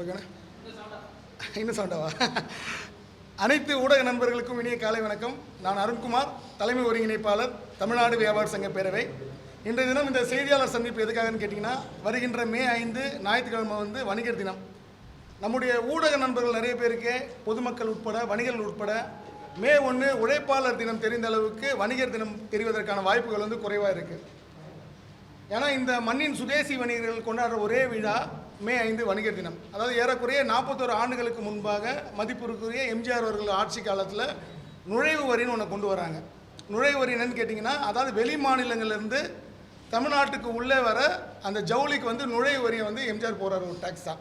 ஓகேண்ணா இன்னும் சவுண்டாவா? அனைத்து ஊடக நண்பர்களுக்கும் இனிய காலை வணக்கம். நான் அருண்குமார் தலைமை ஒருங்கிணைப்பாளர் தமிழ்நாடு வியாபார சங்க பேரவை. இன்றைய தினம் இந்த செய்தியாளர் சந்திப்பு எதுக்காகன்னு கேட்டிங்கன்னா வருகின்ற மே ஐந்து ஞாயிற்றுக்கிழமை வந்து வணிகர் தினம். நம்முடைய ஊடக நண்பர்கள் நிறைய பேருக்கு பொதுமக்கள் உட்பட வணிகர்கள் உட்பட மே ஒன்று உழைப்பாளர் தினம் தெரிந்த அளவுக்கு வணிகர் தினம் தெரிவதற்கான வாய்ப்புகள் வந்து குறைவாக இருக்குது ஏன்னா இந்த மண்ணின் சுதேசி வணிகர்கள் கொண்டாடுற ஒரே விழா மே ஐந்து வணிகர் தினம். அதாவது ஏறக்குறைய நாற்பத்தோரு ஆண்டுகளுக்கு முன்பாக மதிப்பிற்குரிய எம்ஜிஆர் அவர்கள் ஆட்சி காலத்தில் நுழைவு வரின்னு ஒன்று கொண்டு வராங்க. நுழைவு வரி என்னன்னு கேட்டிங்கன்னா அதாவது வெளி மாநிலங்கள்லேருந்து தமிழ்நாட்டுக்கு உள்ளே வர அந்த ஜவுளிக்கு வந்து நுழைவு வரியை வந்து எம்ஜிஆர் போடுற ஒரு டேக்ஸ் தான்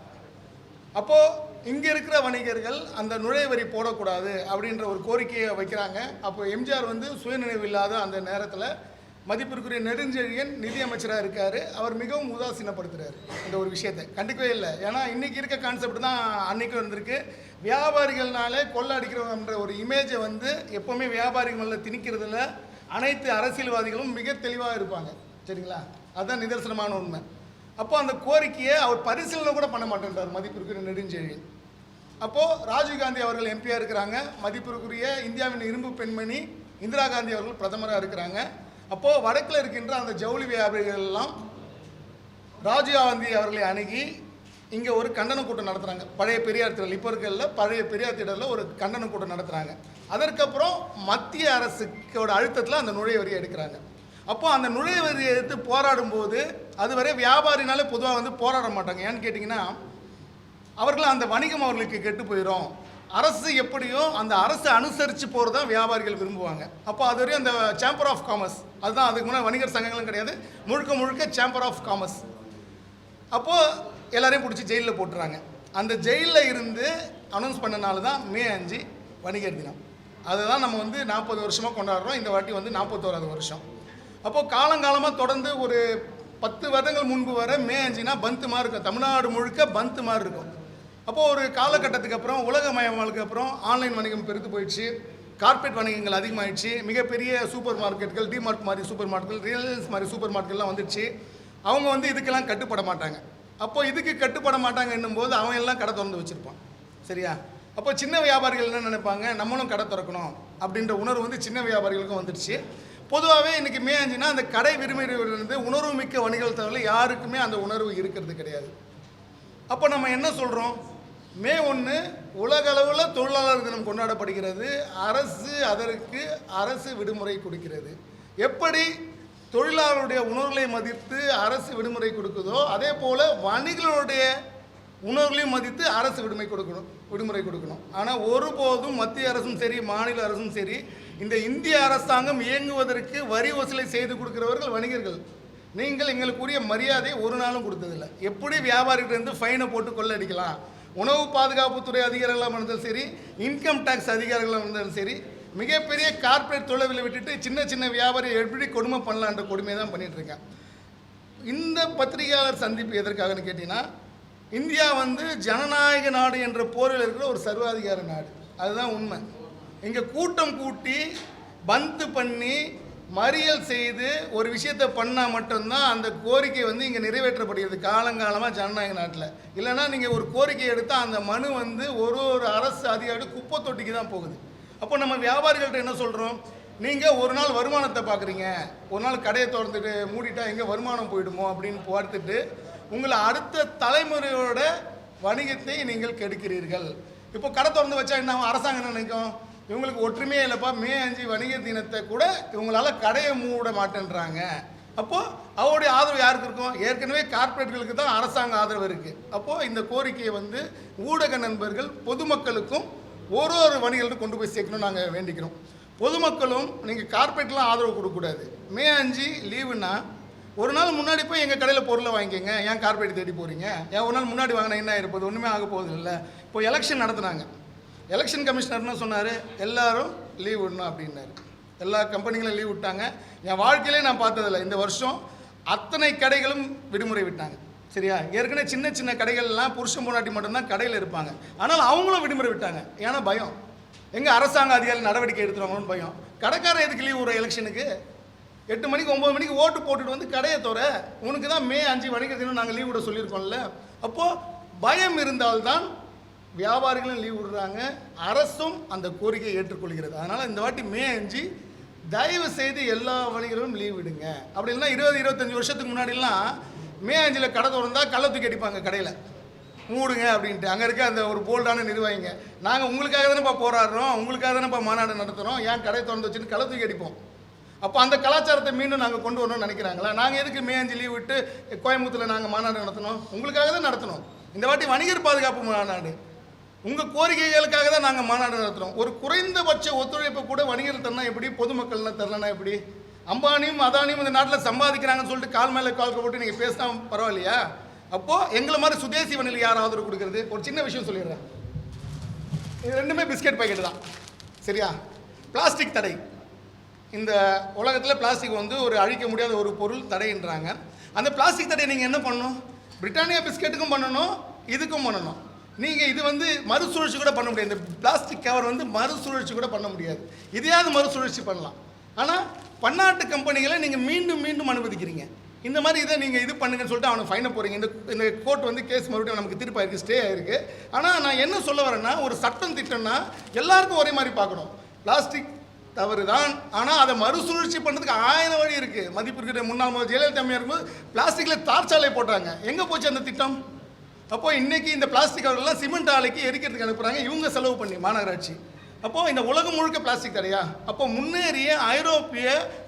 அப்போது இங்கே இருக்கிற வணிகர்கள் அந்த நுழைவு வரி போடக்கூடாது அப்படின்ற ஒரு கோரிக்கையை வைக்கிறாங்க. அப்போ எம்ஜிஆர் வந்து சுயநினைவு இல்லாத அந்த நேரத்தில் மதிப்பிற்குரிய நெடுஞ்செழியன் நிதியமைச்சராக இருக்கார். அவர் மிகவும் உதாசீனப்படுத்துகிறார் இந்த ஒரு விஷயத்தை. கண்டுக்கவே இல்லை. ஏன்னா இன்றைக்கி இருக்க கான்செப்ட் தான் அன்றைக்கும் வந்திருக்கு. வியாபாரிகள்னாலே கொள்ள அடிக்கிறவங்கன்ற ஒரு இமேஜை வந்து எப்போவுமே வியாபாரிகள் திணிக்கிறதுல அனைத்து அரசியல்வாதிகளும் மிக தெளிவாக இருப்பாங்க. சரிங்களா? அதுதான் நிதர்சனமான உண்மை. அப்போ அந்த கோரிக்கையை அவர் பரிசீலனை கூட பண்ண மாட்டேன்றார் மதிப்பிற்குரிய நெடுஞ்செழியன். அப்போது ராஜீவ்காந்தி அவர்கள் எம்பியாக இருக்கிறாங்க. மதிப்பிற்குரிய இந்தியாவின் இரும்பு பெண்மணி இந்திரா காந்தி அவர்கள் பிரதமராக இருக்கிறாங்க. அப்போது வடக்கில் இருக்கின்ற அந்த ஜவுளி வியாபாரிகள் எல்லாம் ராஜீவ்காந்தி அவர்களை அணுகி இங்கே ஒரு கண்டன கூட்டம் நடத்துகிறாங்க பழைய பெரியார் திடல். இப்போ இருக்கல பழைய பெரியார் திடலில் ஒரு கண்டன கூட்டம் நடத்துகிறாங்க அதற்கப்புறம் மத்திய அரசுக்கோட அழுத்தத்தில் அந்த நுழைவரியை எடுக்கிறாங்க. அப்போ அந்த நுழைவரியை எடுத்து போராடும் போது அதுவரை வியாபாரினாலே பொதுவாக வந்து போராட மாட்டாங்க. ஏன்னு கேட்டிங்கன்னா அவர்கள் அந்த வணிகம் அவர்களுக்கு கெட்டு போயிடும் அரசு எப்படியோ அந்த அரசு அனுசரித்து போகிறது தான் வியாபாரிகள் விரும்புவாங்க. அப்போ அது வரையும் அந்த சேம்பர் ஆஃப் காமர்ஸ் அதுதான் அதுக்கு முன்னாடி வணிகர் சங்கங்களும் கிடையாது. முழுக்க முழுக்க சேம்பர் ஆஃப் காமர்ஸ் அப்போது எல்லாரையும் பிடிச்சி ஜெயிலில் போட்டுறாங்க. அந்த ஜெயிலில் இருந்து அனௌன்ஸ் பண்ணனால தான் மே அஞ்சு வணிகர் தினம். அதுதான் நம்ம வந்து நாற்பது வருஷமாக கொண்டாடுறோம். இந்த வாட்டி வந்து நாற்பத்தோராது வருஷம். அப்போது காலங்காலமாக தொடர்ந்து ஒரு பத்து வருடங்கள் முன்பு வர மே அஞ்சுனா பந்து மாதிரி இருக்கும். தமிழ்நாடு முழுக்க பந்து மாதிரி இருக்கும். அப்போது ஒரு காலகட்டத்துக்கு அப்புறம் உலகமயமாலுக்கு அப்புறம் ஆன்லைன் வணிகம் பெருத்து போயிடுச்சு. கார்பரேட் வணிகங்கள் அதிகமாகிடுச்சு மிகப்பெரிய சூப்பர் மார்க்கெட்டுகள் டிமார்ட் மாதிரி சூப்பர் மார்க்கெட் ரிலையன்ஸ் மாதிரி சூப்பர் மார்க்கெட்லாம் வந்துடுச்சு. அவங்க வந்து இதுக்கெல்லாம் கட்டுப்பட மாட்டாங்க. அப்போ இதுக்கு கட்டுப்பட மாட்டாங்கன்னும் போது அவன் எல்லாம் கடை திறந்து வச்சுருப்பான். சரியா? அப்போ சின்ன வியாபாரிகள் என்ன நினைப்பாங்க? நம்மளும் கடை திறக்கணும் அப்படின்ற உணர்வு வந்து சின்ன வியாபாரிகளுக்கும் வந்துடுச்சு. பொதுவாகவே இன்றைக்கி மே அஞ்சுனா அந்த கடை விரும்பிலிருந்து உணர்வு மிக்க வணிகர்கள் தவிர யாருக்குமே அந்த உணர்வு இருக்கிறது கிடையாது. அப்போ நம்ம என்ன சொல்கிறோம் மே ஒன்று உலகளவில் தொழிலாளர் தினம் கொண்டாடப்படுகிறது. அரசு அதற்கு அரசு விடுமுறை கொடுக்கிறது. எப்படி தொழிலாளருடைய உணர்வுகளை மதித்து அரசு விடுமுறை கொடுக்குதோ அதே போல் வணிகர்களுடைய உணர்வுகளையும் மதித்து அரசு விடுமுறை கொடுக்கணும் விடுமுறை கொடுக்கணும். ஆனால் ஒருபோதும் மத்திய அரசும் சரி மாநில அரசும் சரி இந்த இந்திய அரசாங்கம் இயங்குவதற்கு வரி வசூலை செய்து கொடுக்கிறவர்கள் வணிகர்கள். நீங்கள் எங்களுக்குரிய மரியாதை ஒரு நாளும் கொடுத்ததில்லை. எப்படி வியாபாரிகிட்டேருந்து ஃபைனை போட்டு கொள்ளடிக்கலாம்? உணவு பாதுகாப்புத்துறை அதிகாரிகளாக இருந்தாலும் சரி இன்கம் டேக்ஸ் அதிகாரிகளாக இருந்தாலும் சரி மிகப்பெரிய கார்ப்பரேட் தொழிலை விட்டுட்டு சின்ன சின்ன வியாபாரி எப்படி கொடுமை பண்ணலான்ற கொடுமையை தான் பண்ணிகிட்ருக்கேன் இந்த பத்திரிகையாளர் சந்திப்பு எதற்காகன்னு கேட்டிங்கன்னா இந்தியா வந்து ஜனநாயக நாடு என்ற போரில் இருக்கிற ஒரு சர்வாதிகார நாடு. அதுதான் உண்மை. இங்கே கூட்டம் கூட்டி பந்து பண்ணி மறியல் செய்து ஒரு விஷயத்தை பண்ணால் மட்டும்தான் அந்த கோரிக்கை வந்து இங்கே நிறைவேற்றப்படுகிறது. காலங்காலமாக ஜனநாயக நாட்டில். இல்லைன்னா நீங்கள் ஒரு கோரிக்கை எடுத்தால் அந்த மனு வந்து ஒரு ஒரு அரசு அதிகாரி குப்பை தொட்டிக்கு தான் போகுது. அப்போ நம்ம வியாபாரிகள்கிட்ட என்ன சொல்கிறோம் நீங்கள் ஒரு நாள் வருமானத்தை பார்க்குறீங்க ஒரு நாள் கடையை திறந்துட்டு மூடிட்டா எங்கே வருமானம் போயிடுமோ அப்படின்னு பார்த்துட்டு உங்களை அடுத்த தலைமுறையோட வணிகத்தை நீங்கள் கெடுக்கிறீர்கள். இப்போ கடை திறந்து வச்சா என்ன ஆகும்? அரசாங்கம் என்ன நினைக்கும்? இவங்களுக்கு ஒற்றுமையே இல்லைப்பா. மே அஞ்சு வணிகர் தினத்தை கூட இவங்களால கடையை மூட மாட்டேன்றாங்க. அப்போது அவருடைய ஆதரவு யாருக்கு இருக்கும்? ஏற்கனவே கார்ப்பரேட்களுக்கு தான் அரசாங்க ஆதரவு இருக்குது அப்போது இந்த கோரிக்கையை வந்து ஊடக நண்பர்கள் பொதுமக்களுக்கும் ஒரு ஒரு வணிகர்களுக்கும் கொண்டு போய் சேர்க்கணும்னு நாங்கள் வேண்டிக்கிறோம். பொதுமக்களும் நீங்கள் கார்ப்பரேட்லாம் ஆதரவு கொடுக்கக்கூடாது. மே அஞ்சு லீவுனா ஒரு நாள் முன்னாடி போய் எங்கள் கடையில் பொருளை வாங்கிக்கோங்க. ஏன் கார்பரேட் தேடி போகிறீங்க ஏன் ஒரு நாள் முன்னாடி வாங்கினா என்ன இருப்பது ஒன்றுமே ஆக போகுது இல்லை. இப்போ எலெக்ஷன் நடத்துனாங்க. எலெக்ஷன் கமிஷனர்னு சொன்னார் எல்லாரும் லீவ் விடணும் அப்படின்னாரு. எல்லா கம்பெனிகளும் லீவ் விட்டாங்க. என் வாழ்க்கையிலே நான் பார்த்ததில்ல. இந்த வருஷம் அத்தனை கடைகளும் விடுமுறை விட்டாங்க. சரியா? ஏற்கனவே சின்ன சின்ன கடைகள்லாம் புருஷன் பொண்டாட்டி மட்டும்தான் கடையில் இருப்பாங்க. ஆனால் அவங்களும் விடுமுறை விட்டாங்க. ஏன்னா பயம். எங்கே அரசாங்க அதிகாரி நடவடிக்கை எடுத்துருவாங்களோன்னு பயம். கடைக்காரன் எதுக்கு லீவ் விடுற எலெக்ஷனுக்கு எட்டு மணிக்கு ஒம்பது மணிக்கு ஓட்டு போட்டுட்டு வந்து கடையை தோற உனக்கு தான் மே அஞ்சு வணிக தினம் நாங்கள் லீவ் விட சொல்லியிருக்கோம்ல. அப்போது பயம் இருந்தால்தான் வியாபாரிகளும் லீவ் விடுறாங்க. அரசும் அந்த கோரிக்கையை ஏற்றுக்கொள்கிறது. அதனால் இந்த வாட்டி மே அஞ்சு தயவு செய்து எல்லா வணிகர்களும் லீவ் விடுங்க. அப்படி இல்லைன்னா இருபது இருபத்தஞ்சி வருஷத்துக்கு முன்னாடிலாம் மே அஞ்சில் கடை திறந்தால் கள்ள தூக்கி அடிப்பாங்க கடையில். மூடுங்க அப்படின்ட்டு. அங்கே இருக்க அந்த ஒரு போல்டான நிர்வாகிங்க நாங்கள் உங்களுக்காக தானேப்பா போராடுறோம் உங்களுக்காக தானேப்பா மாநாடு நடத்துகிறோம் ஏன் கடை திறந்து வச்சுன்னு கள்ள தூக்கி அடிப்போம். அப்போ அந்த கலாச்சாரத்தை மீண்டும் நாங்கள் கொண்டு வரணும்னு நினைக்கிறாங்களா? நாங்கள் எதுக்கு மே அஞ்சு லீவ் விட்டு கோயம்புத்தூரில் நாங்கள் மாநாடு நடத்தணும்? உங்களுக்காக தான் நடத்தணும். இந்த வாட்டி வணிகர் பாதுகாப்பு மாநாடு. உங்கள் கோரிக்கைகளுக்காக தான் நாங்கள் மாநாடு நடத்துகிறோம் ஒரு குறைந்தபட்ச ஒத்துழைப்பை கூட வணிகர் தரனா எப்படி? பொதுமக்கள்னா தரலனா எப்படி? அம்பானியும் அதானியும் இந்த நாட்டில் சம்பாதிக்கிறாங்கன்னு சொல்லிட்டு கால் மேலே கால் போட்டு நீங்கள் பேசினா பரவாயில்லையா? அப்போது எங்களை மாதிரி சுதேசி வணியில் யார் ஆதரவு கொடுக்குறது? ஒரு சின்ன விஷயம் சொல்லிடுறேன். இது ரெண்டுமே பிஸ்கட் பாக்கெட் தான். சரியா? பிளாஸ்டிக் தடை. இந்த உலகத்தில் பிளாஸ்டிக் வந்து ஒரு அழிக்க முடியாத ஒரு பொருள் தடைன்றாங்க. அந்த பிளாஸ்டிக் தடையை நீங்கள் என்ன பண்ணணும்? பிரிட்டானியா பிஸ்கெட்டுக்கும் பண்ணணும் இதுக்கும் பண்ணணும். நீங்கள் இது வந்து மறுசுழற்சி கூட பண்ண முடியாது. இந்த பிளாஸ்டிக் கவர் வந்து மறுசுழற்சி கூட பண்ண முடியாது. இதையாவது மறுசுழற்சி பண்ணலாம். ஆனால் பன்னாட்டு கம்பெனிகளை நீங்கள் மீண்டும் மீண்டும் அனுமதிக்கிறீங்க. இந்த மாதிரி இதை நீங்கள் இது பண்ணுங்கன்னு சொல்லிட்டு அவனை ஃபைனை போகிறீங்க இந்த இந்த கோர்ட் வந்து கேஸ் மறுபடியும் நமக்கு திருப்பி ஸ்டே ஆயிருக்கு. ஆனால் நான் என்ன சொல்ல வரேன்னா ஒரு சட்டம் திட்டம்னா எல்லாருக்கும் ஒரே மாதிரி பார்க்கணும். பிளாஸ்டிக் தவறு தான். ஆனால் அதை மறுசுழற்சி பண்ணுறதுக்கு ஆயிரம் வழி இருக்குது மதிப்பு இருக்கிற முன்னாள் முதல் ஜெயலலிதா இருக்கும்போது பிளாஸ்டிக்கில் தார்ச்சாலை போட்டாங்க. எங்கே போச்சு அந்த திட்டம்? அப்போது இன்றைக்கி இந்த பிளாஸ்டிக் கவர்லாம் சிமெண்ட் ஆலைக்கு எரிக்கிறதுக்கு அனுப்புகிறாங்க இவங்க செலவு பண்ணி மாநகராட்சி. அப்போ இந்த உலகம் முழுக்க பிளாஸ்டிக் தடையா? அப்போ முன்னேறிய ஐரோப்பிய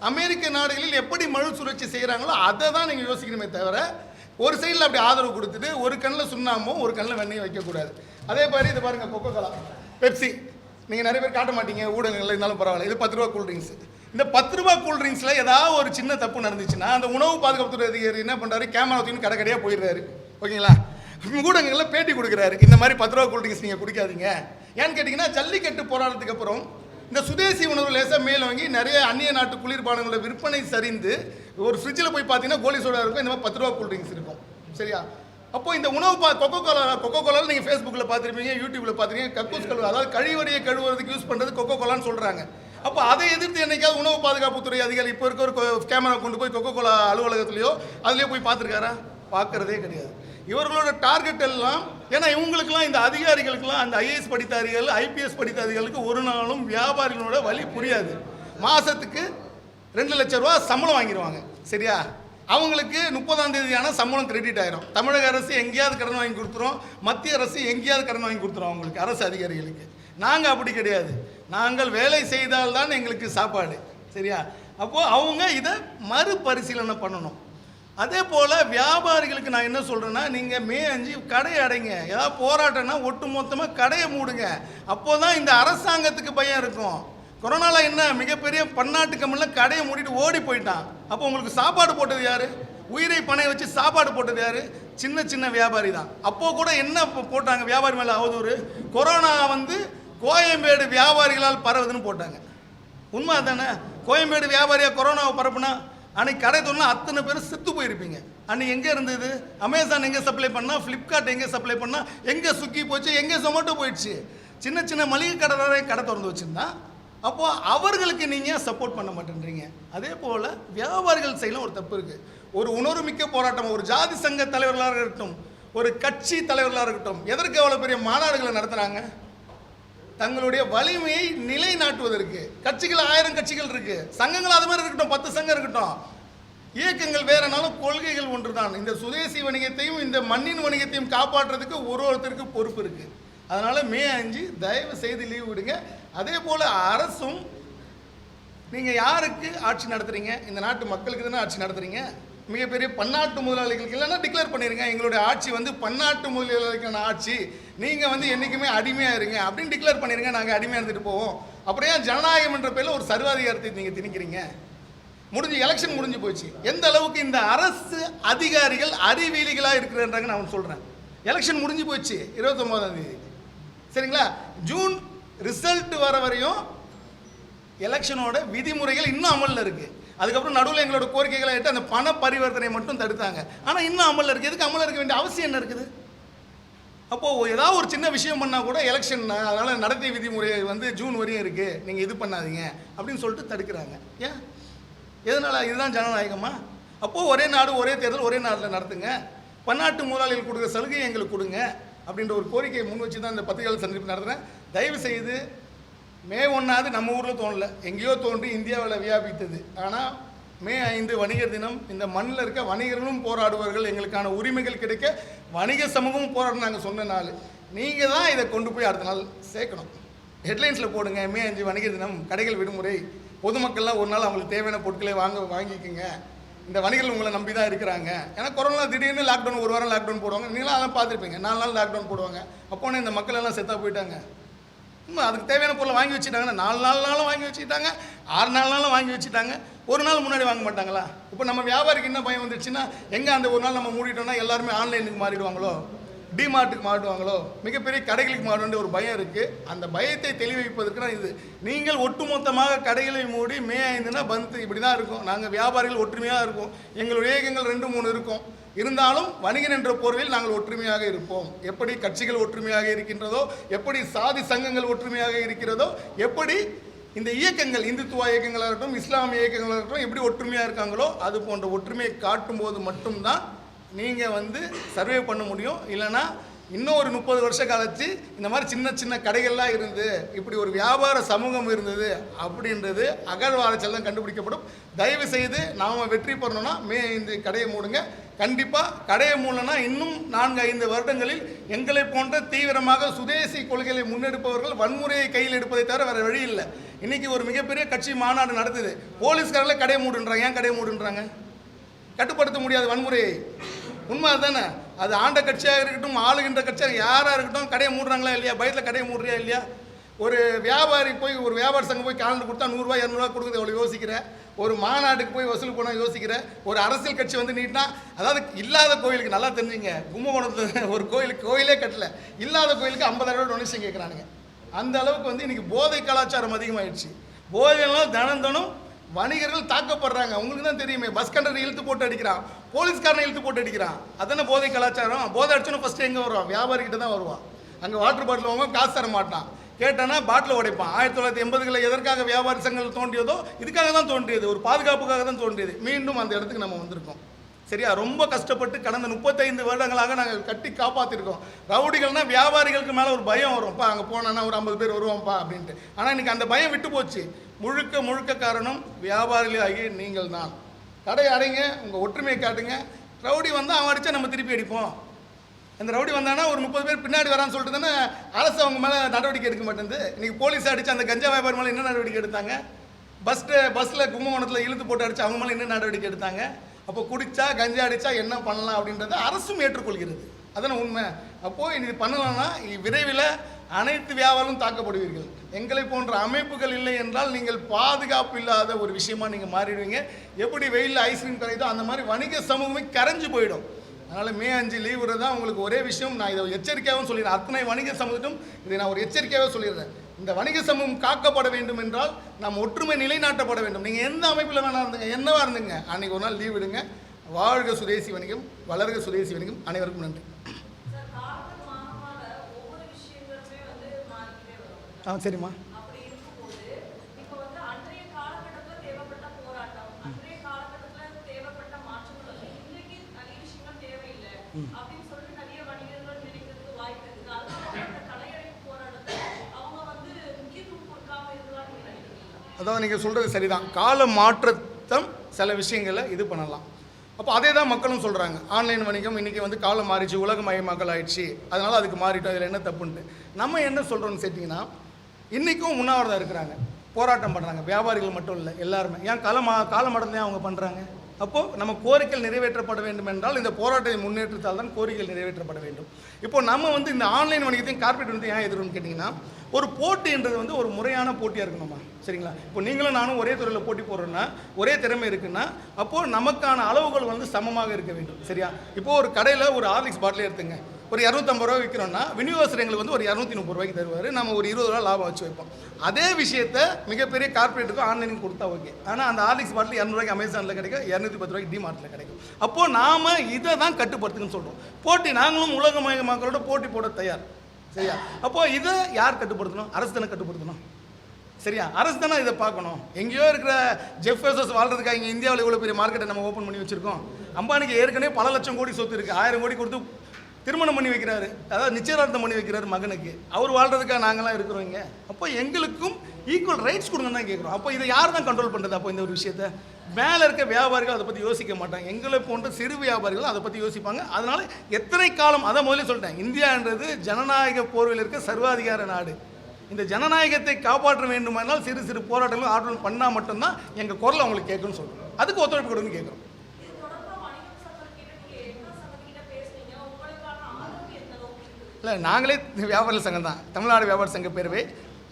அமெரிக்க நாடுகளில் எப்படி மழு சுழற்சி செய்கிறாங்களோ அதை தான் நீங்கள் யோசிக்கணுமே தவிர ஒரு சைடில் அப்படி ஆதரவு கொடுத்துட்டு ஒரு கண்ணில் சுண்ணாமும் ஒரு கண்ணில் வெண்ணையும் வைக்கக்கூடாது. அதே மாதிரி இது பாருங்கள் கொக்கோ கலா பெப்சி நீங்கள் நிறைய பேர் காட்ட மாட்டீங்க ஊடகங்கள்ல இருந்தாலும் பரவாயில்ல. இது பத்து ரூபா கூல்ட்ரிங்க்ஸ் இந்த பத்து ரூபா கூல்ட்ரிங்க்ஸில் ஏதாவது ஒரு சின்ன தப்பு நடந்துச்சுன்னா அந்த உணவு பாதுகாப்புத்துறை அதிகாரி என்ன பண்ணுறாரு கேமரா தூக்கி கடை கடையாக போயிடுறாரு. ஓகேங்களா? ஊடகங்களில் பேட்டி கொடுக்குறாரு. இந்த மாதிரி பத்து ரூபா கூல்ட்ரிங்க்ஸ் நீங்கள் குடிக்காதீங்க. ஏன்னு கேட்டிங்கன்னா ஜல்லிக்கட்டு போராட்டத்துக்கு அப்புறம் இந்த சுதேசி உணவு லேசாக மேல் வாங்கி நிறைய அந்நிய நாட்டு குளிர்பானங்களோட விற்பனை சரிந்து ஒரு ஃப்ரிட்ஜில் போய் பார்த்தீங்கன்னா கோலி சோடா இருக்கும் இந்த மாதிரி பத்து ரூபா கூல்ட்ரிங்க்ஸ் இருக்கும். சரியா? அப்போ இந்த உணவு பா கொக்கோ கோலா கொக்கோ கோலாவில் நீங்கள் ஃபேஸ்புக்கில் பார்த்துருப்பீங்க யூடியூப்பில் பார்த்துருக்கீங்க கக்கூஸ் கழுவு அதாவது கழிவறையை கழுவுறதுக்கு யூஸ் பண்ணுறது கொக்கோ கோலான்னு சொல்கிறாங்க அப்போ அதை எதிர்த்து என்னைக்காவது உணவு பாதுகாப்புத்துறை அதிகாரி இப்போ இருக்க ஒரு கேமரா கொண்டு போய் கொக்கோ கோலா அலுவலகத்துலையோ அதுலேயோ போய் பார்த்துருக்காரா? பார்க்குறதே கிடையாது. இவர்களோட டார்கெட் எல்லாம் ஏன்னா இவங்களுக்கெல்லாம் இந்த அதிகாரிகளுக்கெல்லாம் அந்த ஐஏஎஸ் படித்தாரிகள் ஐபிஎஸ் படித்தாரிகளுக்கு ஒரு நாளும் வியாபாரிகளோட வழி புரியாது. மாதத்துக்கு ரெண்டு லட்ச ரூபா சம்பளம் வாங்கிடுவாங்க. சரியா? அவங்களுக்கு முப்பதாம் தேதியான சம்பளம் கிரெடிட் ஆயிரும். தமிழக அரசு எங்கேயாவது கடன் வாங்கி கொடுத்துரும். மத்திய அரசு எங்கேயாவது கடன் வாங்கி கொடுத்துரும் அவங்களுக்கு அரசு அதிகாரிகளுக்கு. நாங்கள் அப்படி கிடையாது. நாங்கள் வேலை செய்தால்தான் எங்களுக்கு சாப்பாடு. சரியா? அப்போது அவங்க இதை மறுபரிசீலனை பண்ணணும். அதே போல் வியாபாரிகளுக்கு நான் என்ன சொல்கிறேன்னா நீங்கள் மே அஞ்சு கடையை அடைங்க. ஏதாவது போராட்டம்னா ஒட்டு மொத்தமாக கடையை மூடுங்க. அப்போ தான் இந்த அரசாங்கத்துக்கு பயம் இருக்கும். கொரோனாவில் என்ன மிகப்பெரிய பன்னாட்டு கம்பெனியில் கடையை மூடிட்டு ஓடி போயிட்டான். அப்போ உங்களுக்கு சாப்பாடு போட்டது யார்? உயிரை பணைய வச்சு சாப்பாடு போட்டது யார்? சின்ன சின்ன வியாபாரி தான். அப்போது கூட என்ன போட்டாங்க? வியாபாரி மேலே அவதூறு. கொரோனா வந்து கோயம்பேடு வியாபாரிகளால் பரவுதுன்னு போட்டாங்க. உண்மை தானே கோயம்பேடு வியாபாரியாக கொரோனாவை பரப்புனா அன்னைக்கு கடை தொன்னா அத்தனை பேர் செத்து போயிருப்பீங்க. அன்னைக்கு எங்கே இருந்தது? அமேசான் எங்கே சப்ளை பண்ணா ஃப்ளிப்கார்ட் எங்கே சப்ளை பண்ணா எங்கே சுக்கி போச்சு எங்கே ஜொமேட்டோ போயிடுச்சு. சின்ன சின்ன மளிகை கடை கடை திறந்து வச்சுருந்தா? அப்போ அவர்களுக்கு நீங்கள் சப்போர்ட் பண்ண மாட்டேன்றீங்க? அதே போல் வியாபாரிகள் சைடில் ஒரு தப்பு இருக்குது ஒரு உணர்வு மிக்க போராட்டம் ஒரு ஜாதி சங்க தலைவர்களாக இருக்கட்டும் ஒரு கட்சி தலைவர்களாக இருக்கட்டும் எதற்கு அவ்வளோ பெரிய மாநாடுகளை நடத்துகிறாங்க தங்களுடைய வலிமையை நிலைநாட்டுவதற்கு. கட்சிகள் ஆயிரம் கட்சிகள் இருக்கு. சங்கங்கள் அது மாதிரி இருக்கட்டும் பத்து சங்கம் இருக்கட்டும். இயக்கங்கள் வேறனாலும் கொள்கைகள் ஒன்றுதான். இந்த சுதேசி வணிகத்தையும் இந்த மண்ணின் வணிகத்தையும் காப்பாற்றுறதுக்கு ஒரு ஒருத்தருக்கு பொறுப்பு இருக்கு. அதனால மே அஞ்சு தயவு செய்து லீவ் விடுங்க. அதே போல அரசும் நீங்கள் யாருக்கு ஆட்சி நடத்துறீங்க? இந்த நாட்டு மக்களுக்கு தானே ஆட்சி நடத்துறீங்க? மிகப்பெரிய பன்னாட்டு முதலாளிகளுக்கு இல்லைன்னா டிக்ளேர் பண்ணிருங்க எங்களுடைய ஆட்சி வந்து பன்னாட்டு முதலாளிகளுக்கான ஆட்சி. நீங்கள் வந்து என்றைக்குமே அடிமையாக இருங்க அப்படின்னு டிக்ளேர் பண்ணிடுங்க நாங்கள் அடிமையாக இருந்துட்டு போவோம். அப்படியே ஜனநாயகம் என்ற பேரில் ஒரு சர்வாதிகாரத்தை நீங்கள் திணிக்கிறீங்க? முடிஞ்சு எலெக்ஷன் முடிஞ்சு போச்சு. எந்த அளவுக்கு இந்த அரசு அதிகாரிகள் அறிவியலிகளாக இருக்கிறன்றாங்க நான் சொல்கிறேன் எலெக்ஷன் முடிஞ்சு போச்சு இருபத்தொம்போதாம் தேதி. சரிங்களா? ஜூன் ரிசல்ட் வர வரையும் எலெக்ஷனோட விதிமுறைகள் இன்னும் அமலில் இருக்குது அதுக்கப்புறம் நடுவில் எங்களோட கோரிக்கைகளை எடுத்து அந்த பண பரிவர்த்தனை மட்டும் தடுத்தாங்க. ஆனால் இன்னும் அமலில் இருக்குது எதுக்கு அமலில் இருக்க வேண்டிய அவசியம் என்ன இருக்குது? அப்போது ஏதாவது ஒரு சின்ன விஷயம் பண்ணால் கூட எலெக்ஷன் அதனால் நடத்தை விதிமுறை வந்து ஜூன் வரையும் இருக்குது நீங்கள் இது பண்ணாதீங்க அப்படின்னு சொல்லிட்டு தடுக்கிறாங்க. ஏன்? எதனால்? இதுதான் ஜனநாயகமா? அப்போது ஒரே நாடு ஒரே தேர்தல் ஒரே நாட்டில் நடத்துங்க. பன்னாட்டு முதலாளிகள் கொடுக்குற சலுகையை எங்களுக்கு கொடுங்க அப்படின்ற ஒரு கோரிக்கையை முன் வச்சு தான் இந்த பத்திரிகையாளர் சந்திப்பு நடத்துகிறேன் தயவு செய்து மே ஒன்றாவது நம்ம ஊரில் தோணல. எங்கேயோ தோன்றி இந்தியாவில் வியாபித்தது. ஆனால் மே ஐந்து வணிகர் தினம் இந்த மண்ணில் இருக்க வணிகர்களும் போராடுவார்கள் எங்களுக்கான உரிமைகள் கிடைக்க வணிக சமூகமும் போராடணும் நாங்கள் சொன்ன நாள். நீங்கள் தான் இதை கொண்டு போய் அடுத்த நாள் சேர்க்கணும். ஹெட்லைன்ஸில் போடுங்க மே அஞ்சு வணிக தினம் கடைகள் விடுமுறை. பொதுமக்கள்லாம் ஒரு நாள் அவங்களுக்கு தேவையான பொருட்களை வாங்க வாங்கிக்கோங்க. இந்த வணிகர்கள் உங்களை நம்பி தான் இருக்கிறாங்க. ஏன்னா கொரோனா திடீர்னு லாக்டவுன் ஒரு வாரம் லாக்டவுன் போடுவாங்க. நீங்களாம் அதெல்லாம் பார்த்துருப்பீங்க. நாலு நாள் லாக்டவுன் போடுவாங்க. அப்போனே இந்த மக்கள் எல்லாம் செத்தாக போயிட்டாங்க. அதுக்கு தேவையான பொருளை வாங்கி வச்சுட்டாங்கன்னா நாலு நாலு நாளும் வாங்கி வச்சுட்டாங்க ஆறு நாலு நாளும் வாங்கி வச்சுட்டாங்க. ஒரு நாள் முன்னாடி வாங்க மாட்டாங்களா? இப்போ நம்ம வியாபாரிக்கு என்ன பயம் வந்துருச்சுன்னா எங்கே அந்த ஒரு நாள் நம்ம மூடிட்டோம்னா எல்லாருமே ஆன்லைனுக்கு மாறிடுவாங்களோ? டிமார்ட்டுக்கு மாட்டுவாங்களோ? மிகப்பெரிய கடைகளுக்கு மாறுன்ற ஒரு பயம் இருக்குது அந்த பயத்தை தெளிவிப்பதற்கு நான் இது நீங்கள் ஒட்டுமொத்தமாக கடைகளை மூடி மே ஐந்துனா பந்து இப்படி தான் இருக்கும். நாங்கள் வியாபாரிகள் ஒற்றுமையாக இருக்கும் எங்களுடைய இயக்கங்கள் ரெண்டு மூணு இருக்கும். இருந்தாலும் வணிகன் என்ற போர்வையில் நாங்கள் ஒற்றுமையாக இருப்போம். எப்படி கட்சிகள் ஒற்றுமையாக இருக்கின்றதோ எப்படி சாதி சங்கங்கள் ஒற்றுமையாக இருக்கிறதோ எப்படி இந்த இயக்கங்கள் இந்துத்துவ இயக்கங்களாக இருக்கட்டும் இஸ்லாமிய இயக்கங்களாக இருக்கட்டும் எப்படி ஒற்றுமையாக இருக்காங்களோ அது போன்ற ஒற்றுமையை காட்டும்போது மட்டும்தான் நீங்கள் வந்து சர்வே பண்ண முடியும். இல்லைன்னா இன்னும் ஒரு முப்பது வருஷ கழிச்சு இந்த மாதிரி சின்ன சின்ன கடைகள்லாம் இருந்து இப்படி ஒரு வியாபார சமூகம் இருந்தது அப்படின்றது அகழ்வாராய்ச்சியில் தான் கண்டுபிடிக்கப்படும். தயவு செய்து நாம் வெற்றி பெறணும்னா மே இந்த கடையை மூடுங்க. கண்டிப்பாக கடையை மூடனா இன்னும் நான்கு ஐந்து வருடங்களில் எங்களை போன்ற தீவிரமாக சுதேசி கொள்கைகளை முன்னெடுப்பவர்கள் வன்முறையை கையில் எடுப்பதை தவிர வேறு வழி இல்லை. இன்னைக்கு ஒரு மிகப்பெரிய கட்சி மாநாடு நடத்துது போலீஸ்காரங்களே கடையை மூடுன்றாங்க. ஏன் கடையை மூடுன்றாங்க? கட்டுப்படுத்த முடியாத வன்முறையை. உண்மை அதுதானே அது ஆண்ட கட்சியாக இருக்கட்டும் ஆளுகின்ற கட்சியாக யாராக இருக்கட்டும் கடையை மூடுறாங்களா இல்லையா? பயத்தில் கடையை மூடுறியா இல்லையா? ஒரு வியாபாரி போய் ஒரு வியாபார சங்கம் போய் காலண்டு கொடுத்தா நூறுரூவா இரநூறுவா கொடுக்குறது எவ்வளோ யோசிக்கிற? ஒரு மாநாட்டுக்கு போய் வசூல் போனால் யோசிக்கிற? ஒரு அரசியல் கட்சி வந்து நீட்டினா அதாவது இல்லாத கோயிலுக்கு நல்லா தெரிஞ்சுங்க. கும்பகோணத்தில் ஒரு கோயிலுக்கு கோயிலே கட்டல. இல்லாத கோயிலுக்கு ஐம்பதாயிரம் டொனேஷன் கேட்குறானுங்க அந்த அளவுக்கு வந்து இன்னைக்கு போதை கலாச்சாரம் அதிகமாகிடுச்சு போதையெல்லாம் தினம் தினம் வணிகர்கள் தாக்கப்படுறாங்க. உங்களுக்கு தான் தெரியுமே. பஸ் கண்டக்டர் இழுத்து போட்டு அடிக்கிறான். போலீஸ்காரனை இழுத்து போட்டு அடிக்கிறான். அதானே போதை கலாச்சாரம்? போதை அடிச்சோன்னா ஃபஸ்ட்டு எங்கே வருவான்? வியாபாரிக்கிட்ட தான் வருவான். அங்கே வாட்டர் பாட்டில் வாங்க காசு தர மாட்டான். கேட்டானா பாட்டில் உடைப்பான். ஆயிரத்தி தொள்ளாயிரத்தி எண்பதுகளில் எதற்காக வியாபாரி சங்கங்கள் தோன்றியதோ இதுக்காக தான் தோன்றியது. ஒரு பாதுகாப்புக்காக தான் தோன்றியது. மீண்டும் அந்த இடத்துக்கு நம்ம வந்திருக்கோம். சரியா? ரொம்ப கஷ்டப்பட்டு கடந்த முப்பத்தைந்து வருடங்களாக நாங்கள் கட்டி காப்பாற்றிருக்கோம் ரவுடிகள்னா வியாபாரிகளுக்கு மேலே ஒரு பயம் வரும்ப்பா அங்கே போனோன்னா ஒரு ஐம்பது பேர் வருவோம்ப்பா அப்படின்ட்டு. ஆனால் இன்னைக்கு அந்த பயம் விட்டு போச்சு. முழுக்க முழுக்க காரணம் வியாபாரிகளாகி நீங்கள் தான். கடை அடைங்க உங்கள் ஒற்றுமையை காட்டுங்க. ரவுடி வந்தால் அவன் அடித்தா நம்ம திருப்பி அடிப்போம். அந்த ரவுடி வந்தானா ஒரு முப்பது பேர் பின்னாடி வரான்னு சொல்லிட்டு தானே அரசு அவங்க மேலே நடவடிக்கை எடுக்க மாட்டேங்குது. இன்றைக்கி போலீஸ் அடித்து அந்த கஞ்சா வியாபாரி மேலே என்ன நடவடிக்கை எடுத்தாங்க? பஸ் பஸ்ஸில் கும்பகோணத்தில் இழுத்து போட்டு அடிச்சு அவங்க மேலே என்ன நடவடிக்கை எடுத்தாங்க? அப்போ குடிச்சா கஞ்சா அடிச்சா என்ன பண்ணலாம் அப்படின்றத அரசும் ஏற்றுக்கொள்கிறது. அதான உண்மை? அப்போது இது பண்ணலாம்னா விரைவில் அனைத்து வியாபாரம் தாக்கப்படுவீர்கள். எங்களை போன்ற அமைப்புகள் இல்லை என்றால் நீங்கள் பாதுகாப்பு இல்லாத ஒரு விஷயமா நீங்கள் மாறிடுவீங்க. எப்படி வெயிலில் ஐஸ்கிரீம் கரையுதோ அந்த மாதிரி வணிக சமூகமே கரைஞ்சு போயிடும். அதனால் மே அஞ்சு லீவ் தான் உங்களுக்கு ஒரே விஷயம். நான் இதை எச்சரிக்கையாகவும் சொல்லிடுறேன். அத்தனை வணிக சமூகத்தும் இதை நான் ஒரு எச்சரிக்கையாகவே சொல்லிடுறேன். இந்த வணிக சமூகம் காக்கப்பட வேண்டும் என்றால் நாம் ஒற்றுமை நிலைநாட்டப்பட வேண்டும். நீங்கள் எந்த அமைப்பில் வேணா இருந்துங்க என்னவா இருந்துங்க அன்னைக்கு ஒரு நாள் லீவ் விடுங்க. வாழ்க சுதேசி வணிகம் வளர்க சுதேசி வணிகம் அனைவருக்கும் நன்றி. சார் காலங்கள் மாக மாக ஒவ்வொரு விஷயங்களுமே வந்து மாறிக்கிட்டே வரும் ஆ சரிம்மா அப்படி இருக்கும்போது இப்போ வந்து அன்றைய காலகட்டத்துல தேவைப்பட்ட போராட்டம் அன்றைய காலகட்டத்துல தேவைப்பட்ட மாற்றங்கள் வந்து இன்னைக்கு நிறைய விஷயங்கள் தேவையில்லை அப்படின்னு சொல்லிட்டு நிறைய வணிகர்கள் நினைக்கிறதுக்கு வாய்ப்பு இருக்குது அதனால வந்து அந்த கலையடைப்பு போராட்டத்தை அவங்க வந்து முக்கியத்துவம் கொடுக்காம இருக்கலாம்னு நீங்க நினைக்கிறீங்களா அதாவது நீங்கள் சொல்கிறது சரிதான். கால மாற்றத்தம் சில விஷயங்களை இது பண்ணலாம். அப்போ அதே தான் மக்களும் சொல்கிறாங்க ஆன்லைன் வணிகம் இன்றைக்கி வந்து காலம் மாறிச்சு உலகமயமாக்கல் ஆயிடுச்சு. அதனால் அதுக்கு மாறிட்டோம் அதில் என்ன தப்புன்ட்டு. நம்ம என்ன சொல்கிறோம்னு சேர்த்திங்கன்னா இன்றைக்கும் உண்ணாவிரதம் இருக்கிறாங்க. போராட்டம் பண்ணுறாங்க வியாபாரிகள் மட்டும் இல்லை எல்லாருமே. ஏன் காலம் காலம் மடந்தே அவங்க பண்ணுறாங்க அப்போது நம்ம கோரிக்கைகள் நிறைவேற்றப்பட வேண்டும் என்றால் இந்த போராட்டத்தை முன்னேற்றத்தால் தான் கோரிக்கைகள் நிறைவேற்றப்பட வேண்டும். இப்போ நம்ம வந்து இந்த ஆன்லைன் வணிகத்தையும் கார்பரேட் வந்து ஏன் எதிர்ன்னு கேட்டிங்கன்னா ஒரு போட்டின்றது வந்து ஒரு முறையான போட்டியாக இருக்கணுமா? சரிங்களா? இப்போ நீங்களும் நானும் ஒரே துறையில் போட்டி போடுறோன்னா ஒரே திறமை இருக்குன்னா அப்போது நமக்கான அளவுகள் வந்து சமமாக இருக்க வேண்டும். சரியா? இப்போது ஒரு கடையில் ஒரு ஹார்லிக்ஸ் பாட்டில் எடுத்துங்க. ஒரு இரநூத்தம்பது ரூபா விற்கிறோம்னா விநியோகஸ்தர் எங்களுக்கு வந்து ஒரு இரநூத்தி முப்பது ரூபாய்க்கு தருவார். நம்ம ஒரு இருபது ரூபா லாபம் வச்சு வைப்போம். அதே விஷயத்த மிகப்பெரிய கார்பரேட்டுக்கும் ஆன்லைனுக்கு கொடுத்தா ஓகே ஆனால் அந்த ஆர்லிக்ஸ் பாட்டில் இரநூறுவாய்க்கு அமேசானில் கிடைக்கும் இரநூத்தி பத்து ரூபாய்க்கு டிமார்ட்டில் கிடைக்கும். அப்போது நாம் இதை தான் கட்டுப்படுத்துங்கன்னு சொல்கிறோம் போட்டி நாங்களும் உலகமய மக்களோட போட்டி போட தயார். சரியா? அப்போது இதை யார் கட்டுப்படுத்தணும்? அரசு தானே கட்டுப்படுத்தணும். சரியா? அரசு தானே இதை பார்க்கணும். எங்கேயோ இருக்கிற ஜெஃப் பேசஸ் வாழ்றதுக்காக இங்கே இந்தியாவில் இவ்வளோ பெரிய மார்க்கெட்டை நம்ம ஓப்பன் பண்ணி வச்சுருக்கோம். அம்பானிக்கு ஏற்கனவே பல லட்சம் கோடி சொத்து இருக்குது ஆயிரம் கோடி கொடுத்து திருமணம் பண்ணி வைக்கிறாரு. அதாவது நிச்சயதார்த்தம் பண்ணி வைக்கிறாரு மகனுக்கு. அவர் வாழ்றதுக்காக நாங்களாம் இருக்கிறோம் இங்கே. அப்போ எங்களுக்கும் ஈக்குவல் ரைட்ஸ் கொடுங்க தான் கேட்குறோம் அப்போ இதை யார் தான் கண்ட்ரோல் பண்ணுறது அப்போ இந்த ஒரு விஷயத்த. மேலே இருக்க வியாபாரிகள் அதை பற்றி யோசிக்க மாட்டாங்க. எங்களை போன்ற சிறு வியாபாரிகள் அதை பற்றி யோசிப்பாங்க. அதனால் எத்தனை காலம் அதை முதல்ல சொல்லிட்டேன். இந்தியான்றது ஜனநாயக போர்வையில் இருக்க சர்வாதிகார நாடு. இந்த ஜனநாயகத்தை காப்பாற்ற வேண்டுமானால் சிறு சிறு போராட்டங்களும் ஆர்டர் பண்ணால் மட்டும்தான் எங்கள் குரல் அவங்களுக்கு கேட்குன்னு சொல்கிறோம் அதுக்கு ஒத்துழைப்பு கொடுங்க கேட்குறோம் இது தொடர்பா வணிகம் சங்கம் கிட்ட நீங்க எத்தனை சங்கம் கிட்ட பேசுனீங்க உங்களுக்கான ஆதரவு எந்த அளவுக்கு இருக்குது இல்லை நாங்களே வியாபார சங்கம் தான். தமிழ்நாடு வியாபார சங்க பேரவை.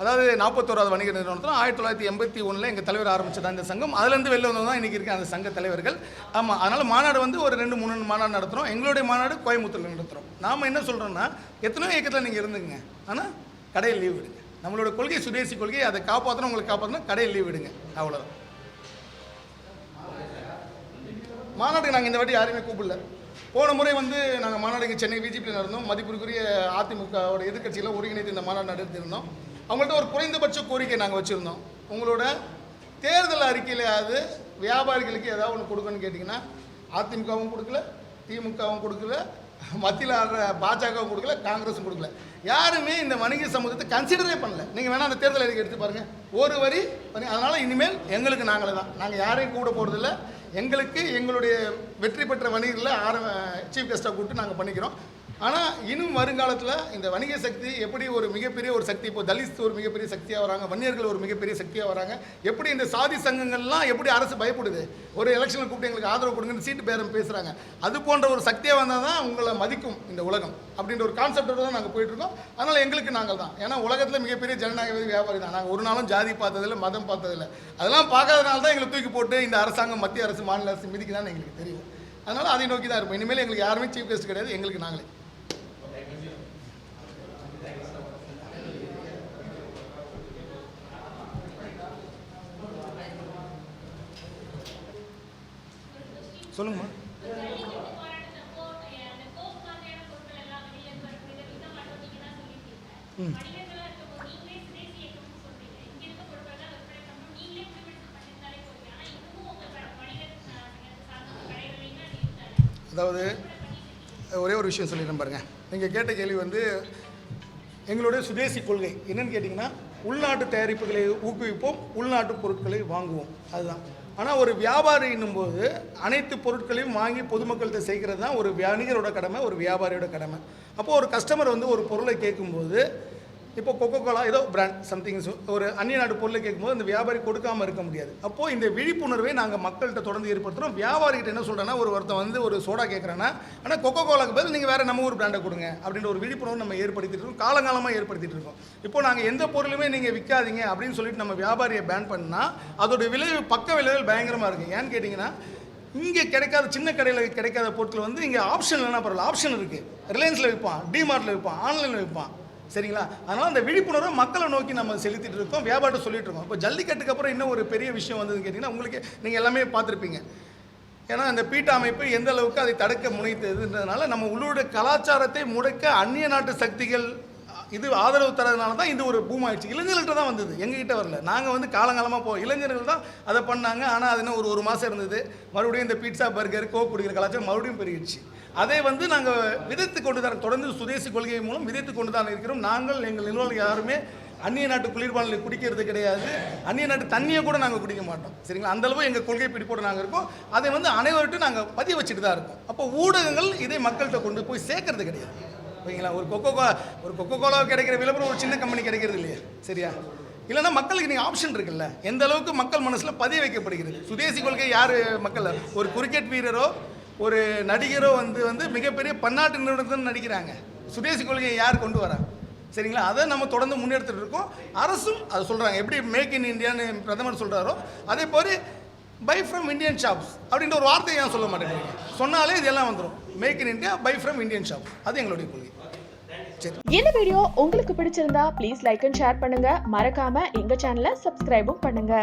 அதாவது நாற்பத்தோராவது வணிக நிறுவனத்தில் ஆயிரத்தி தொள்ளாயிரத்தி எண்பத்தி ஒன்றில் எங்கள் தலைவர் ஆரம்பித்ததான் அந்த சங்கம். அதுலேருந்து வெளில வந்தது தான் இன்றைக்கி இருக்க அந்த சங்க தலைவர்கள். ஆமாம் அதனால் மாநாடு வந்து ஒரு ரெண்டு மூணு மாநாடு நடத்துகிறோம் எங்களுடைய மாநாடு கோயம்புத்தூரில் நடத்துகிறோம் நாம் என்ன சொல்கிறோன்னா எத்தனையோ இயக்கத்தில் நீங்கள் இருந்துங்க ஆனால் கடையில் லீவ் விடுங்க. நம்மளோட கொள்கை சுதேசி கொள்கை அதை காப்பாற்றணும் உங்களுக்கு காப்பாற்றணும் கடையில் லீவ் விடுங்க. அவ்வளோதான் மாநாட்டுக்கு நாங்கள் இந்த வாட்டி யாரையுமே கூப்பிடல. போன முறை வந்து நாங்கள் மாநாடுக்கு சென்னை பிஜேபியில் நடந்தோம். மதிப்பிற்குரிய அதிமுகவோட எதிர்க்கட்சியில் ஒருங்கிணைத்து இந்த மாநாடு நடத்தியிருந்தோம். அவங்கள்ட்ட ஒரு குறைந்தபட்ச கோரிக்கை நாங்கள் வச்சுருந்தோம். உங்களோட தேர்தல் அறிக்கையிலையாவது வியாபாரிகளுக்கு ஏதாவது ஒன்று கொடுக்கணும்னு கேட்டிங்கன்னா அதிமுகவும் கொடுக்கல திமுகவும் கொடுக்கல மத்தியில் ஆடுற பாஜகவும் கொடுக்கல காங்கிரஸும் கொடுக்கல. யாருமே இந்த வணிக சமூகத்தை கன்சிடரே பண்ணல. நீங்கள் வேணால் அந்த தேர்தல் அறிக்கை எடுத்து பாருங்கள் ஒரு வரி பண்ணி- இனிமேல் எங்களுக்கு நாங்களே தான். நாங்கள் யாரையும் கூட போகிறதில்ல எங்களுக்கு எங்களுடைய வெற்றி பெற்ற வணிகர்களில் ஆர சீஃப் கெஸ்ட்டாக கூப்பிட்டு நாங்கள் பண்ணிக்கிறோம். ஆனால் இன்னும் வருங்காலத்தில் இந்த வணிக சக்தி எப்படி ஒரு மிகப்பெரிய ஒரு சக்தி இப்போ தலித் ஒரு மிகப்பெரிய சக்தியாக வராங்க வன்னியர்கள் ஒரு மிகப்பெரிய சக்தியாக வராங்க எப்படி இந்த சாதி சங்கங்கள்லாம் எப்படி அரசு பயப்படுது? ஒரு எலெக்ஷனில் கூப்பிட்டு எங்களுக்கு ஆதரவு கொடுங்கன்னு சீட்டு பேரம் பேசுகிறாங்க அது போன்ற ஒரு சக்தியாக வந்தால் தான் உங்களை மதிக்கும் இந்த உலகம் அப்படின்ற ஒரு கான்செப்டோட தான் நாங்கள் போயிட்டுருக்கோம் அதனால் எங்களுக்கு நாங்கள் தான். ஏன்னா உலகத்தில் மிகப்பெரிய ஜனநாயக வியாபாரி தான். நாங்கள் ஒரு நாளும் ஜாதி பார்த்ததில்ல மதம் பார்த்ததில்ல. அதெல்லாம் பார்க்காதனால தான் எங்களை தூக்கி போட்டு இந்த அரசாங்கம் மத்திய அரசு மாநில அரசு மிதிக்குதான்னு எங்களுக்கு தெரியும். அதனால் அதை நோக்கி தான் இருப்போம். இனிமேல் எங்களுக்கு யாருமே சீஃப் கெஸ்ட் கிடையாது எங்களுக்கு நாங்களே. சொல்லுங்கம்மா. ம். அதாவது ஒரே ஒரு விஷயம் சொல்லிடுறேன் பாருங்க. நீங்கள் கேட்ட கேள்வி வந்து எங்களுடைய சுதேசி கொள்கை என்னன்னு கேட்டிங்கன்னா உள்நாட்டு தயாரிப்புகளை ஊக்குவிப்போம் உள்நாட்டு பொருட்களை வாங்குவோம். அதுதான். ஆனால் ஒரு வியாபாரின்னும் போது அனைத்து பொருட்களையும் வாங்கி பொதுமக்கள்கிட்ட செய்கிறது தான் ஒரு வணிகரோட கடமை ஒரு வியாபாரியோட கடமை. அப்போது ஒரு கஸ்டமர் வந்து ஒரு பொருளை கேட்கும்போது இப்போ கொக்கோ கோலா ஏதோ பிராண்ட் சம்திங் ஒரு அந்நிய நாடு பொருளை கேட்கும்போது அந்த வியாபாரி கொடுக்காம இருக்க முடியாது. அப்போது இந்த விழிப்புணர்வை நாங்கள் மக்கள்கிட்ட தொடர்ந்து ஏற்படுத்துகிறோம் வியாபாரிகிட்ட என்ன சொல்கிறேன்னா ஒரு ஒருத்தன் வந்து ஒரு சோடா கேட்குறான்னா ஆனால் கொக்கோ கோலாக்கு பதில் நீங்கள் வேறு நம்ம ஊர் பிராண்டை கொடுங்க. அப்படின்ற ஒரு விழிப்புணர்வு நம்ம ஏற்படுத்திட்டு இருக்கோம். காலங்காலமாக ஏற்படுத்திட்டு இருக்கோம். இப்போ நாங்கள் எந்த பொருளுமே நீங்கள் விற்காதீங்க அப்படின்னு சொல்லிட்டு நம்ம வியாபாரியை பேன் பண்ணால் அதோட விளைவு பக்க விளைவுகள் பயங்கரமாக இருக்குது ஏன்னு கேட்டிங்கன்னா இங்கே கிடைக்காத சின்ன கடையில் கிடைக்காத பொருட்கள் வந்து இங்கே ஆப்ஷன் இல்லைனா பரவாயில்ல. ஆப்ஷன் இருக்குது ரிலையன்ஸில் விற்பான் டிமார்ட்டில் விற்பான் ஆன்லைனில் விற்பான் சரிங்களா? அதனால் அந்த விழிப்புணர்வை மக்களை நோக்கி நம்ம செலுத்திட்டு இருக்கோம். வியாபாரம் சொல்லிட்டு இருக்கோம். இப்போ ஜல்லிக்கட்டுக்கு அப்புறம் இன்னும் ஒரு பெரிய விஷயம் வந்ததுன்னு கேட்டிங்கன்னா உங்களுக்கு நீங்கள் எல்லாமே பார்த்துருப்பீங்க. ஏன்னா அந்த பீட்டா அமைப்பு எந்த அளவுக்கு அதை தடுக்க முனைத்ததுன்றதுனால நம்ம உள்ளூர் கலாச்சாரத்தை முடக்க அந்நிய நாட்டு சக்திகள் இது ஆதரவு தரதுனால தான் இது ஒரு பூம் ஆயிடுச்சு. இளைஞர்கள்ட்ட தான் வந்தது. எங்ககிட்ட வரல. நாங்கள் வந்து காலங்காலமாக போ இளைஞர்கள் தான் அதை பண்ணாங்க. ஆனால் அது இன்னும் ஒரு ஒரு மாதம் இருந்தது. மறுபடியும் இந்த பீட்சா பர்கர் கோக் குடிக்கிற கலாச்சாரம் மறுபடியும் பெருகிடுச்சு. அதை வந்து நாங்கள் விதைத்து கொண்டு தான் தொடர்ந்து சுதேசி கொள்கை மூலம் விதைத்து கொண்டு தான் இருக்கிறோம். நாங்கள் எங்கள் நிறுவனம் யாருமே அந்நிய நாட்டு குளிர்பானங்களை குடிக்கிறது கிடையாது. அந்நிய நாட்டு தண்ணியை கூட நாங்கள் குடிக்க மாட்டோம். சரிங்களா? அந்த அளவு எங்கள் கொள்கை பிடிப்போடு நாங்கள் இருக்கோம். அதை வந்து அனைவர்கிட்டும் நாங்கள் பதிய வச்சுட்டு தான் இருக்கோம். அப்போ ஊடகங்கள் இதை மக்கள்கிட்ட கொண்டு போய் சேர்க்கறது கிடையாது. ஓகேங்களா? ஒரு கொக்கோ கோலா ஒரு கொக்கோ கோலா கிடைக்கிற விளம்பரம் ஒரு சின்ன கம்பெனி கிடைக்கிறது இல்லையா? சரியா? இல்லைன்னா மக்களுக்கு நீங்கள் ஆப்ஷன் இருக்குல்ல. எந்த அளவுக்கு மக்கள் மனசில் பதிய வைக்கப்படுகிறது? சுதேசி கொள்கை யார் மக்கள்? ஒரு கிரிக்கெட் வீரரோ ஒரு நடிகரோ வந்து வந்து மிகப்பெரிய பன்னாட்டு நிறுவனத்தில் நடிக்கிறாங்க. சுதேசி கொள்கையை யார் கொண்டு வரா? சரிங்களா? அதை நம்ம தொடர்ந்து முன்னெடுத்துட்டு இருக்கோம். அரசும் அதை சொல்கிறாங்க எப்படி மேக் இன் இந்தியான்னு பிரதமர் சொல்கிறாரோ அதே போல பை ஃப்ரம் இந்தியன் ஷாப்ஸ் அப்படின்ற ஒரு வார்த்தையை ஏன் சொல்ல மாட்டேங்கிறீங்க? சொன்னாலே இதெல்லாம் வந்துடும் make in India buy from Indian shop அது எங்களுடைய கொள்கை. சரி. இந்த வீடியோ உங்களுக்கு பிடிச்சிருந்தா ப்ளீஸ் லைக் அண்ட் ஷேர் பண்ணுங்க. மறக்காம எங்க சேனலை சப்ஸ்கிரைபும் பண்ணுங்க.